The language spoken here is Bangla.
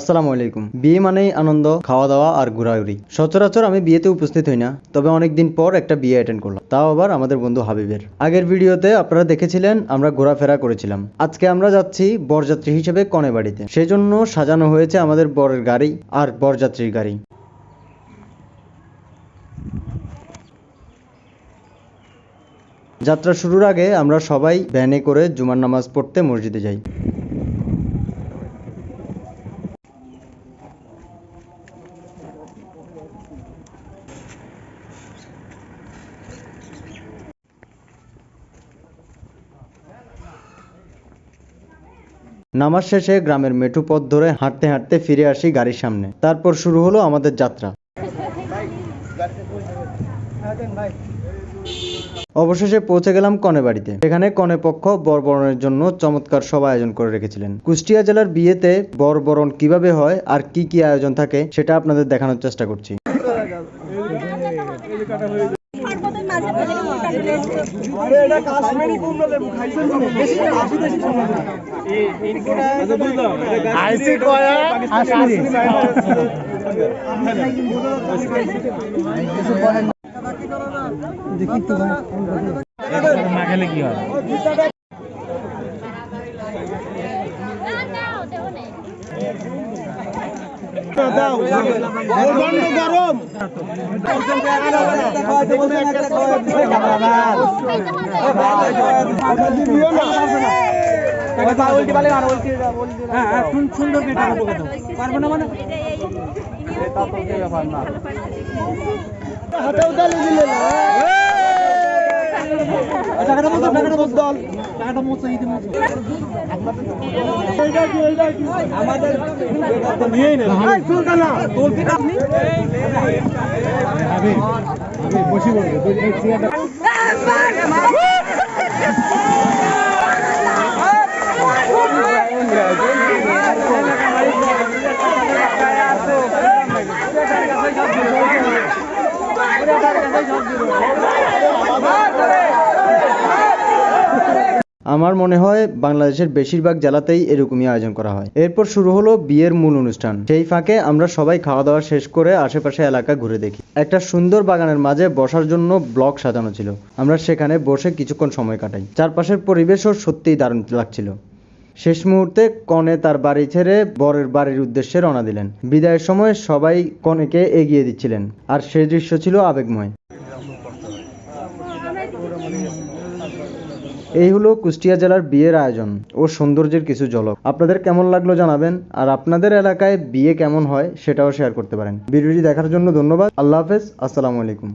আসসালামু আলাইকুম। বিয়ে মানেই আনন্দ খাওয়া দাওয়া আর ঘোরাঘুরি। সচরাচর আমি বিয়েতে উপস্থিত হই না, তবে অনেকদিন পর একটা বিয়ে অ্যাটেন্ড করলাম। তাও আবার আমাদের বন্ধু হাবিবের। আগের ভিডিওতে আপনারা দেখেছিলেন, আমরা ঘোরাফেরা করেছিলাম। আজকে আমরা যাচ্ছি বরযাত্রী হিসেবে কনে বাড়িতে। সেজন্য সাজানো হয়েছে আমাদের বরের গাড়ি আর বরযাত্রীর গাড়ি। যাত্রা শুরুর আগে আমরা সবাই ভ্যানে করে জুমার নামাজ পড়তে মসজিদে যাই। নামাজ শেষে গ্রামের মেঠু পথ ধরে হাঁটতে হাঁটতে ফিরে আসি গাড়ির সামনে। তারপর শুরু হলো আমাদের যাত্রা। অবশেষে পৌঁছে গেলাম কনে বাড়িতে। সেখানে কনে পক্ষ বরবরণের জন্য চমৎকার সব আয়োজন করে রেখেছিলেন। কুষ্টিয়া জেলার বিয়েতে বরবরণ কীভাবে হয় আর কি কি আয়োজন থাকে, সেটা আপনাদের দেখানোর চেষ্টা করছি। কয়া কাশ্মীরি মাখালে কি হয় গরম সুন্দর পারব না মানে তালি দিলে না টাকাটা মতো টাকাটা মতো দল টাকাটা মতো ইদি আমাদের নিয়েই না চুলকা না তোল আপনি বসে বলব এই চেয়ারটা আমার মনে হয় বাংলাদেশের বেশিরভাগ জেলাতেই এরকমই আয়োজন করা হয়। এরপর শুরু হলো বিয়ের মূল অনুষ্ঠান। সেই ফাঁকে আমরা সবাই খাওয়া দাওয়া শেষ করে আশেপাশে এলাকা ঘুরে দেখি। একটা সুন্দর বাগানের মাঝে বসার জন্য ব্লক সাজানো ছিল। আমরা সেখানে বসে কিছুক্ষণ সময় কাটাই। চারপাশের পরিবেশও সত্যিই দারুণ লাগছিল। শেষ মুহূর্তে কনে তার বাড়ি ছেড়ে বরের বাড়ির উদ্দেশ্যে রওনা দিলেন। বিদায়ের সময় সবাই কনেকে এগিয়ে দিচ্ছিলেন। আর সেই দৃশ্য ছিল আবেগময়। এই হলো কুষ্টিয়া জেলার বিয়ের আয়োজন ও সৌন্দর্যের কিছু ঝলক। আপনাদের কেমন লাগল জানাবেন আর আপনাদের এলাকায় বিয়ে কেমন হয় সেটাও শেয়ার করতে পারেন। ভিডিওটি দেখার জন্য ধন্যবাদ। আল্লাহ হাফেজ। আসসালামু আলাইকুম।